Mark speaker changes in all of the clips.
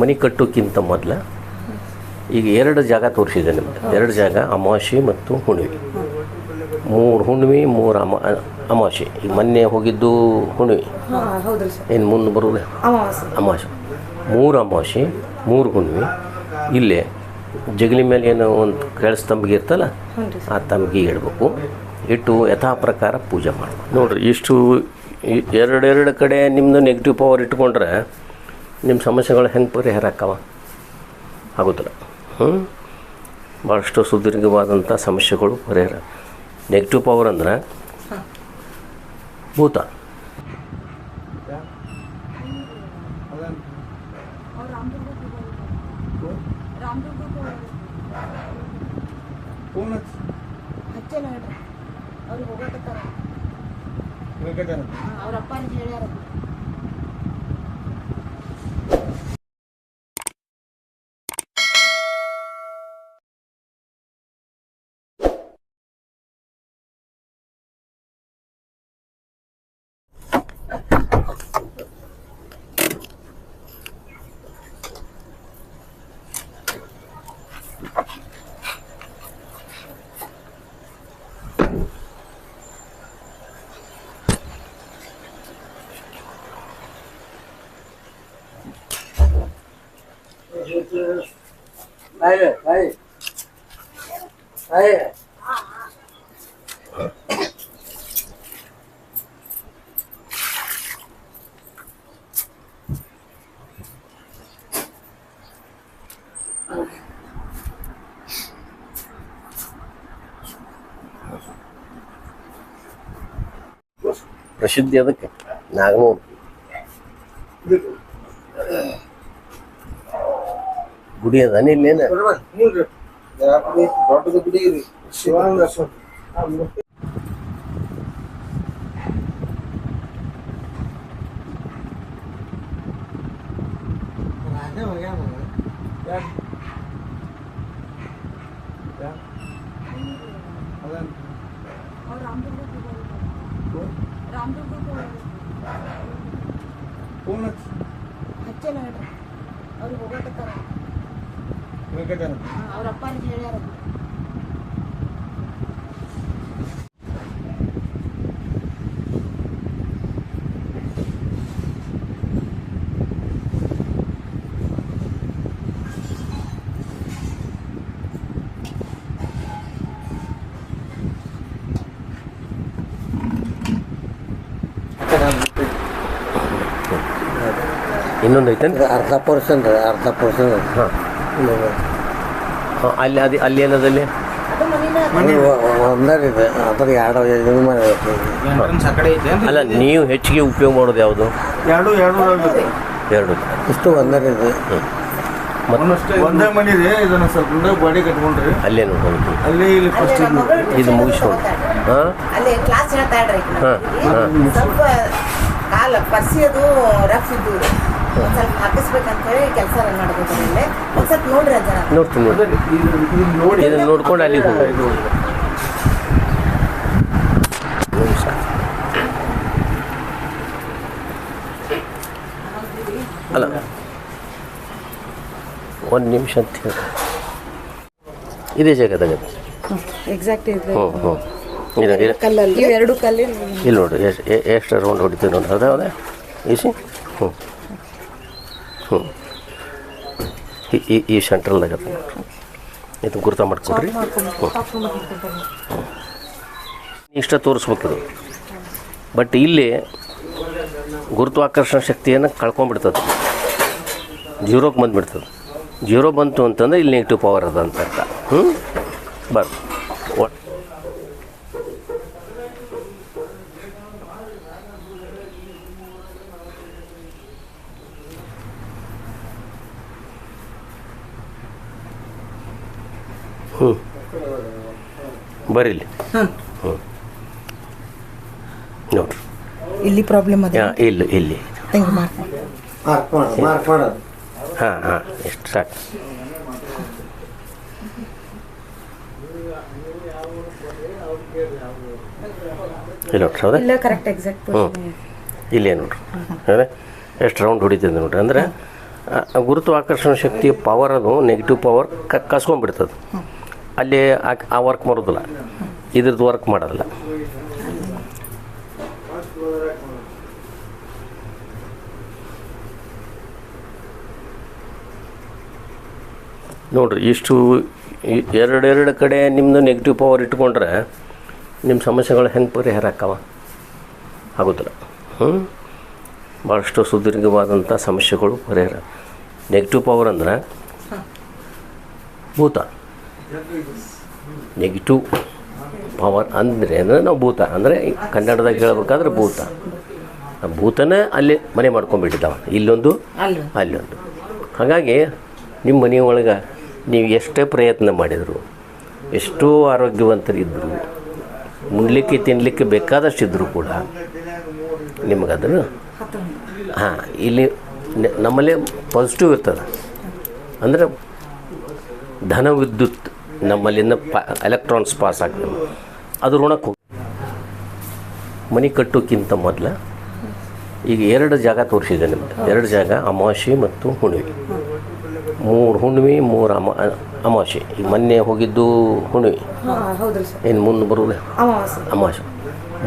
Speaker 1: ಮನೆ ಕಟ್ಟೋಕ್ಕಿಂತ ಮೊದಲು ಈಗ ಎರಡು ಜಾಗ ತೋರಿಸಿದೆ ನಿಮಗೆ. ಎರಡು ಜಾಗ ಅಮಾವಾಸ್ಯೆ ಮತ್ತು ಹುಣ್ಣಿಮೆ. ಮೂರು ಹುಣ್ಣಿಮೆ ಮೂರು ಅಮ ಅಮಾವಾಸ್ಯೆ. ಈಗ ಮೊನ್ನೆ ಹೋಗಿದ್ದು ಹುಣ್ಣಿಮೆ. ಏನು ಮುಂದೆ ಬರೋದು
Speaker 2: ಅಮಾವಾಸ್ಯೆ.
Speaker 1: ಅಮಾವಾಸ್ಯೆ. ಮೂರು ಅಮಾವಾಸ್ಯೆ ಮೂರು ಹುಣ್ಣಿಮೆ. ಇಲ್ಲೇ ಜಗಲಿ ಮೇಲೆ ಏನೋ ಒಂದು ಕೆಳಸ್ ತಂಬಿಗೆ ಇರ್ತಲ್ಲ ಆ ತಂಬಿಗೆ ಇಡಬೇಕು. ಇಟ್ಟು ಯಥಾ ಪ್ರಕಾರ ಪೂಜೆ ಮಾಡಬೇಕು. ನೋಡ್ರಿ ಇಷ್ಟು ಎರಡೆರಡು ಕಡೆ ನಿಮ್ಮದು ನೆಗೆಟಿವ್ ಪವರ್ ಇಟ್ಕೊಂಡ್ರೆ ನಿಮ್ಮ ಸಮಸ್ಯೆಗಳು ಹೆಂಗೆ ಪರಿಹಾರ ಆಕ್ಕವ? ಆಗೋದಿಲ್ಲ. ಹ್ಞೂ ಭಾಳಷ್ಟು ಸುದೀರ್ಘವಾದಂಥ ಸಮಸ್ಯೆಗಳು ಪರಿಹಾರ. ನೆಗೆಟಿವ್ ಪವರ್ ಅಂದ್ರೆ ಭೂತ.
Speaker 2: ಅವ್ರ ಅಪ್ಪ ಹೇಳ್ಯಾರ.
Speaker 1: ಪ್ರಸಿದ್ಧಿ ಅದಕ್ಕೆ ನಾಗನೂರು ಗುಡಿ ಅದ ಇಲ್ಲೇನ
Speaker 3: ದೊಡ್ಡದು ಗುಡಿ ರೀ ಶಿವಾನಂದ
Speaker 2: ಅವ್ರು ರಾಮದುರ್ಗಕ್ಕೆ ಹೋಗೋರು ರಾಮದುರ್ಗಕ್ಕೆ ಹೋಗೋರು ಹಚ್ಚೇನ ಹೇಳ್ರಿ ಅವ್ರಿಗೆ ಹೋಗಕತ್ತಾರ ಅವ್ರ ಅಪ್ಪ ಅಂತ ಹೇಳ್ಯಾರ
Speaker 1: ಇನ್ನೊಂದು ಐತೇನು
Speaker 3: ಅರ್ಧ ಪರ್ಸೆಂಟ್ ಅರ್ಧ ಪರ್ಸೆಂಟ್
Speaker 1: ಹಾಂ ಹಾಂ ಅಲ್ಲಿ ಅದು ಅಲ್ಲಿ ಏನದಲ್ಲಿ
Speaker 2: ಅದು ಮನಿನ
Speaker 3: ಒಂದರಿದೆ ಅದ್ರ ಎರಡು ಇದು ಮಾಡಿ
Speaker 1: ಅಲ್ಲ ನೀವು ಹೆಚ್ಚಿಗೆ ಉಪಯೋಗ ಮಾಡೋದು ಯಾವುದು?
Speaker 4: ಎರಡು ಎರಡು
Speaker 1: ಎರಡು.
Speaker 3: ಇಷ್ಟು ಒಂದರಿದೆ
Speaker 4: ಒಂದೇ ಮನಿ ಇದನ್ನ ಸ್ವಲ್ಪ ದೊಡ್ಡ ಬಾಡಿ ಕಟ್ಕೊಂಡ್ರಿ.
Speaker 1: ಅಲ್ಲೇ ನೋಡ್ಕೊಂಡು.
Speaker 4: ಅಲ್ಲಿ ಇಲ್ಲಿ ಫಸ್ಟ್
Speaker 1: ಇದು ಮುಗಿಸ್ಕೊಂಡು ಹಾಂ?
Speaker 2: ಅಲ್ಲಿ ಕ್ಲಾಸ್ ಹೇಳ್ತಾ ಇಡ್ರಿ
Speaker 1: ಹಾ, ಹಾ.
Speaker 2: ಸ್ವಲ್ಪ ಕಾಲ ಪರ್ಸಿ ರಫ್ ಇದ್ದು. ಒಂದ್ ಸ್ವಲ್ಪ ಕೆಲಸ ಮಾಡಿದ್ರು ಇಲ್ಲಿ. ಒಂದ್ ಸ್ವಲ್ಪ ನೋಡ್ರಿ ಅಜ್ಜ
Speaker 1: ನೋಡ್ತೀನಿ ನೋಡಿ
Speaker 4: ನೋಡಿ.
Speaker 1: ಇದನ್ನು ನೋಡ್ಕೊಂಡು ಅಲ್ಲಿಗೆ ಹೋಗಿ ಅಲ್ಲ ಒಂದು ನಿಮಿಷ ಅಂತ ಹೇಳಿ. ಇದೇ ಜಾಗದಾಗ
Speaker 2: ಎಕ್ಸಾಕ್ಟ್ ಇದೆ.
Speaker 1: ಹ್ಞೂ
Speaker 2: ಕಲ್ಲಲ್ಲಿ ಎರಡು ಕಲ್ಲಿ
Speaker 1: ಇಲ್ಲಿ ನೋಡ್ರಿ ಎಷ್ಟು ಎಷ್ಟು ರೌಂಡ್ ಹೊಡಿತೀವಿ ನೋಡಿ ಅದೇ ಅದೇ. ಈಸಿ? ಹ್ಞೂ ಹ್ಞೂ ಈ- ಈ ಸೆಂಟ್ರಲ್ದಾಗ ಇದು ಗುರ್ತ ಮಾಡ್ಕೊಡ್ರಿ. ಹ್ಞೂ ಇಷ್ಟ ತೋರಿಸ್ಬೇಕಿದು. ಬಟ್ ಇಲ್ಲಿ ಗುರುತ್ವಾಕರ್ಷಣ ಶಕ್ತಿಯನ್ನು ಕಳ್ಕೊಂಡ್ಬಿಡ್ತದೆ. ಜೀರೋಕ್ಕೆ ಬಂದುಬಿಡ್ತದೆ. ಜೀರೋ ಬಂತು ಅಂತಂದ್ರೆ ಇಲ್ಲಿ ನೆಗೆಟಿವ್ ಪವರ್ ಅದ ಅಂತ ಅರ್ಥ. ಹ್ಞೂ ಬರ್ ಹ್ಞೂ ಬರೀಲಿ. ಇಲ್ಲಿ ಹ್ಞೂ ನೋಡ್ರಿ.
Speaker 2: ಇಲ್ಲಿ ಪ್ರಾಬ್ಲಮ್ ಅದ.
Speaker 1: ಹಾಂ ಇಲ್ಲಿ ಇಲ್ಲಿ.
Speaker 2: ಹಿಂಗೆ
Speaker 3: ಮಾರ್ಕ್ ಮಾಡೋದು
Speaker 1: ಹಾಂ ಹಾಂ ಎಷ್ಟು ಸಾಕು. ಇಲ್ಲ ನೋಡ್ರಿ ಹೌದಾ
Speaker 2: ಇಲ್ಲ ಕರೆಕ್ಟ್ ಎಕ್ಸಾಕ್ಟ್
Speaker 1: ಹ್ಞೂ ಇಲ್ಲೇ ನೋಡ್ರಿ. ಅದೇ ಎಷ್ಟು ರೌಂಡ್ ಹೊಡಿತೀನಿ ನೋಡ್ರಿ. ಅಂದ್ರೆ ಗುರುತ್ವಾಕರ್ಷಣ ಶಕ್ತಿಯ ಪವರ್ ಅದು ನೆಗೆಟಿವ್ ಪವರ್ ಕ ಕಸ್ಕೊಂಡ್ಬಿಡ್ತದೆ. ಅಲ್ಲಿ ಆ- ವರ್ಕ್ ಮಾಡೋದಿಲ್ಲ ಇದ್ರದ್ದು ವರ್ಕ್ ಮಾಡೋದಿಲ್ಲ ನೋಡ್ರಿ, ಇಷ್ಟು ಎರಡೆರಡು ಕಡೆ ನಿಮ್ಮದು ನೆಗೆಟಿವ್ ಪವರ್ ಇಟ್ಕೊಂಡ್ರೆ ನಿಮ್ಮ ಸಮಸ್ಯೆಗಳು ಹೆಂಗೆ ಪರಿಹಾರ ಆಕ್ಕವ? ಆಗೋದಿಲ್ಲ. ಹ್ಞೂ ಭಾಳಷ್ಟು ಸುದೀರ್ಘವಾದಂಥ ಸಮಸ್ಯೆಗಳು ಪರಿಹಾರ. ನೆಗೆಟಿವ್ ಪವರ್ ಅಂದ್ರೆ ಭೂತ. ನೆಗೆಟಿವ್ ಪವರ್ ಅಂದರೆ ಅಂದರೆ ನಾವು ಭೂತ. ಅಂದರೆ ಕನ್ನಡದಾಗ ಹೇಳಬೇಕಾದ್ರೆ ಭೂತ. ಆ ಭೂತನೇ ಅಲ್ಲಿ ಮನೆ ಮಾಡ್ಕೊಂಡ್ಬಿಟ್ಟಿದ್ದಾವ. ಇಲ್ಲೊಂದು
Speaker 2: ಅಲ್ಲಿ
Speaker 1: ಅಲ್ಲೊಂದು. ಹಾಗಾಗಿ ನಿಮ್ಮ ಮನೆ ಒಳಗೆ ನೀವು ಎಷ್ಟೇ ಪ್ರಯತ್ನ ಮಾಡಿದರು ಎಷ್ಟೋ ಆರೋಗ್ಯವಂತರಿದ್ದರು ಮುಂಡ್ಲಿಕ್ಕೆ ತಿನ್ನಲಿಕ್ಕೆ ಬೇಕಾದಷ್ಟು ಇದ್ದರೂ ಕೂಡ ನಿಮಗದನ್ನು ಹಾಂ ಇಲ್ಲಿ ನಮ್ಮಲ್ಲಿ ನಮ್ಮಲ್ಲೇ ಪಾಸಿಟಿವ್ ಇರ್ತದೆ. ಅಂದರೆ ಧನ ವಿದ್ಯುತ್ ನಮ್ಮಲ್ಲಿಂದ ಪ ಎಲೆಕ್ಟ್ರಾನ್ಸ್ ಪಾಸ್ ಆಗ್ತವೆ ಅದು ಋಣಕ್ಕೆ ಹೋಗಿ ಮನೆ ಕಟ್ಟೋಕ್ಕಿಂತ ಮೊದಲು ಈಗ ಎರಡು ಜಾಗ ತೋರಿಸಿದೆ ನಿಮ್ಗೆ ಎರಡು ಜಾಗ ಅಮಾವಾಸ್ಯೆ ಮತ್ತು ಹುಣ್ಣಿಮೆ. ಮೂರು ಹುಣ್ಣಿಮೆ ಮೂರು ಅಮಾ ಅಮಾವಾಸ್ಯೆ. ಈಗ ಮೊನ್ನೆ ಹೋಗಿದ್ದು ಹುಣ್ಣಿಮೆ. ಏನು ಮುಂದೆ ಬರೋದು
Speaker 2: ಅಮಾವಾಸ್ಯೆ.
Speaker 1: ಅಮಾವಾಸ್ಯೆ.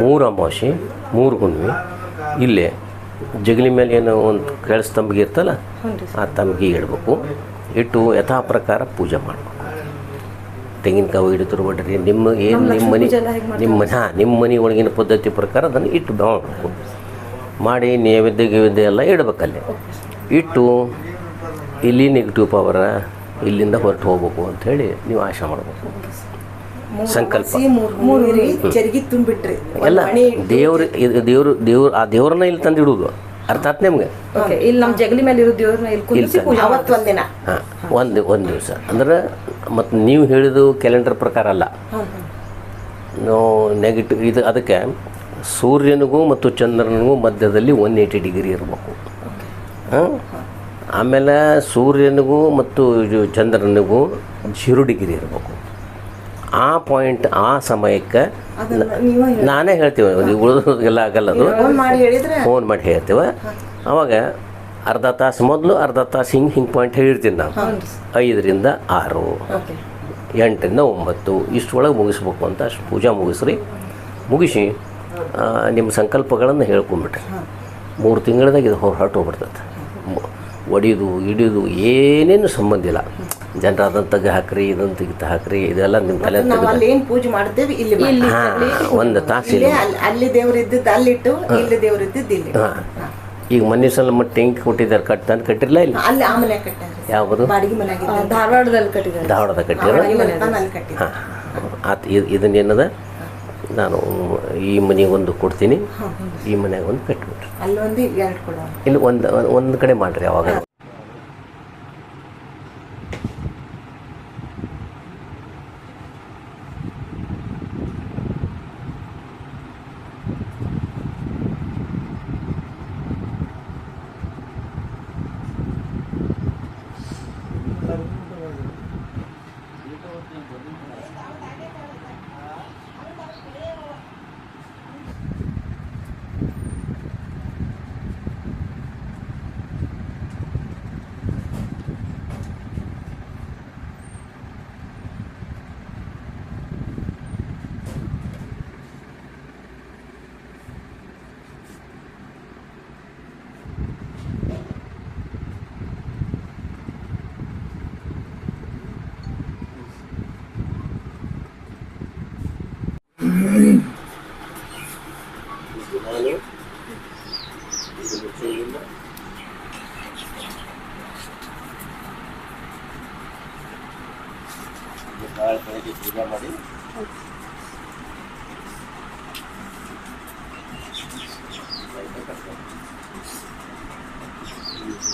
Speaker 1: ಮೂರು ಅಮಾವಾಸ್ಯೆ ಮೂರು ಹುಣ್ಣಿಮೆ. ಇಲ್ಲೇ ಜಗಲಿ ಮೇಲೆ ಏನೋ ಒಂದು ಕೆಳಸ್ ತಂಬಿಗೆ ಇರ್ತಲ್ಲ ಆ ತಂಬಿಗೆ ಇಡಬೇಕು. ಇಟ್ಟು ಯಥಾ ಪ್ರಕಾರ ಪೂಜೆ ಮಾಡಬೇಕು. ತೆಂಗಿನಕಾಯಿ ಹಿಡಿತರು ಬಿಡ್ರಿ ನಿಮ್ಮ ಏನು ನಿಮ್ಮ ಮನೆ ನಿಮ್ಮ ಮನೆ ಹಾಂ ನಿಮ್ಮ ಮನೆ ಒಳಗಿನ ಪದ್ಧತಿ ಪ್ರಕಾರ ಅದನ್ನು ಇಟ್ಟು ಮಾಡಬೇಕು ಮಾಡಿ ನೈವೇದ್ಯ ಗೈವೇದ್ಯ ಎಲ್ಲ ಇಡಬೇಕಲ್ಲಿ. ಇಟ್ಟು ಇಲ್ಲಿ ನೆಗೆಟಿವ್ ಪವರ ಇಲ್ಲಿಂದ ಹೊರಟು ಹೋಗ್ಬೇಕು ಅಂಥೇಳಿ ನೀವು ಆಶಾ ಮಾಡಬೇಕು ಸಂಕಲ್ಪ. ಎಲ್ಲ ದೇವ್ರ ದೇವ್ರು ದೇವ್ರು ಆ ದೇವ್ರನ್ನ ಇಲ್ಲಿ ತಂದು ಇಡುವುದು ಅರ್ಥಾತ್ ನಿಮ್ಗೆ?
Speaker 5: ಇಲ್ಲಿ ನಮ್ಮ ಜಗಲಿ ಮೇಲೆ ಇರೋ ದೇವ್ರನ್ನ ಇಲ್ಲಿ ಕುಂದಿಸಿ ಪೂಜೆ
Speaker 2: ಅವತ್ತು ಒಂದಿನ.
Speaker 1: ಹಾಂ. ಒಂದು ಒಂದು ದಿವಸ. ಅಂದ್ರೆ ಮತ್ತು ನೀವು ಹೇಳಿದ್ದು ಕ್ಯಾಲೆಂಡರ್ ಪ್ರಕಾರ ಅಲ್ಲ. ನಾವು ನೆಗೆಟಿವ್ ಇದು ಅದಕ್ಕೆ ಸೂರ್ಯನಿಗೂ ಮತ್ತು ಚಂದ್ರನಿಗೂ ಮಧ್ಯದಲ್ಲಿ ಒನ್ ಏಯ್ಟಿ ಡಿಗ್ರಿ ಇರಬೇಕು. ಆಮೇಲೆ ಸೂರ್ಯನಿಗೂ ಮತ್ತು ಚಂದ್ರನಿಗೂ ಜೀರೋ ಡಿಗ್ರಿ ಇರಬೇಕು. ಆ ಪಾಯಿಂಟ್ ಆ ಸಮಯಕ್ಕೆ ನಾನೇ ಹೇಳ್ತೀವಿ. ಉಳಿದು ಎಲ್ಲ ಆಗಲ್ಲ ಅದು
Speaker 2: ಫೋನ್ ಮಾಡಿ ಹೇಳಿದ್ರೆ
Speaker 1: ಫೋನ್ ಮಾಡಿ ಹೇಳ್ತೇವೆ. ಅವಾಗ ಅರ್ಧ ತಾಸು ಮೊದಲು ಅರ್ಧ ತಾಸು ಹಿಂಗೆ ಹಿಂಗೆ ಪಾಯಿಂಟ್ ಹೇಳಿರ್ತೀನಿ ನಾನು. ಐದರಿಂದ ಆರು ಎಂಟರಿಂದ ಒಂಬತ್ತು ಇಷ್ಟೊಳಗೆ ಮುಗಿಸ್ಬೇಕು ಅಂತ ಅಷ್ಟು ಪೂಜಾ ಮುಗಿಸ್ರಿ. ಮುಗಿಸಿ ನಿಮ್ಮ ಸಂಕಲ್ಪಗಳನ್ನು ಹೇಳ್ಕೊಂಬಿಟ್ರಿ. ಮೂರು ತಿಂಗಳದಾಗ ಇದು ಹೊರಟು ಹೋಗ್ಬಿಡ್ತದೆ ಒಡಿಯೋದು ಹಿಡಿಯೋದು ಏನೇನು ಸಂಬಂಧ ಇಲ್ಲ. ಅದನ್ನು ತೆಗೆ ಹಾಕ್ರಿ ಇದನ್ನು ತೆಗಿತ ಹಾಕ್ರಿ ಇದೆಲ್ಲ ನಿಮ್ಮ ತಲೆ
Speaker 2: ಏನು ಪೂಜೆ ಮಾಡ್ತೇವೆ ಇಲ್ಲಿ
Speaker 1: ಒಂದು ತಾಸು
Speaker 2: ಅಲ್ಲಿ ದೇವ್ರು ಇದ್ದದ್ದು ಅಲ್ಲಿಟ್ಟು ಇಲ್ಲಿ ದೇವ್ರು ಇದ್ದಿದ್ದು ಇಲ್ಲಿ.
Speaker 1: ಹಾಂ. ಈಗ ಮೊನ್ನೆ ಸಲ ಮತ್ತೆ ಟೆಂಕ್ ಕೊಟ್ಟಿದ್ದಾರೆ? ಕಟ್ ತಂದು ಕಟ್ಟಿರಲ್ಲ ಇಲ್ಲ?
Speaker 2: ಅಲ್ಲಿ ಆ ಮನೆ ಕಟ್ಟಾರ
Speaker 1: ಯಾವುದು?
Speaker 2: ಬಾಡಿಗೆ ಮನೆ
Speaker 5: ಧಾರವಾಡದಲ್ಲಿ ಕಟ್ಟಿದ್ದಾರೆ.
Speaker 1: ಧಾರವಾಡದ ಕಟ್ಟಿರ?
Speaker 2: ಅಲ್ಲಿ
Speaker 1: ಹಾಂ ಆತ ಇದನ್ನೇನದ ನಾನು ಈ ಮನೆಗೆ ಒಂದು ಕೊಡ್ತೀನಿ. ಈ ಮನೆಗೆ ಒಂದು ಕಟ್ಬಿಟ್ರಿ.
Speaker 2: ಒಂದು ಎರಡು ಕೊಡೋಣ.
Speaker 1: ಇಲ್ಲಿ ಒಂದು ಒಂದು ಕಡೆ ಮಾಡಿರಿ ಅವಾಗ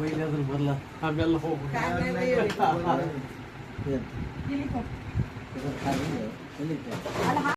Speaker 1: وين
Speaker 3: اضرب والله عبد الله فوق. تعال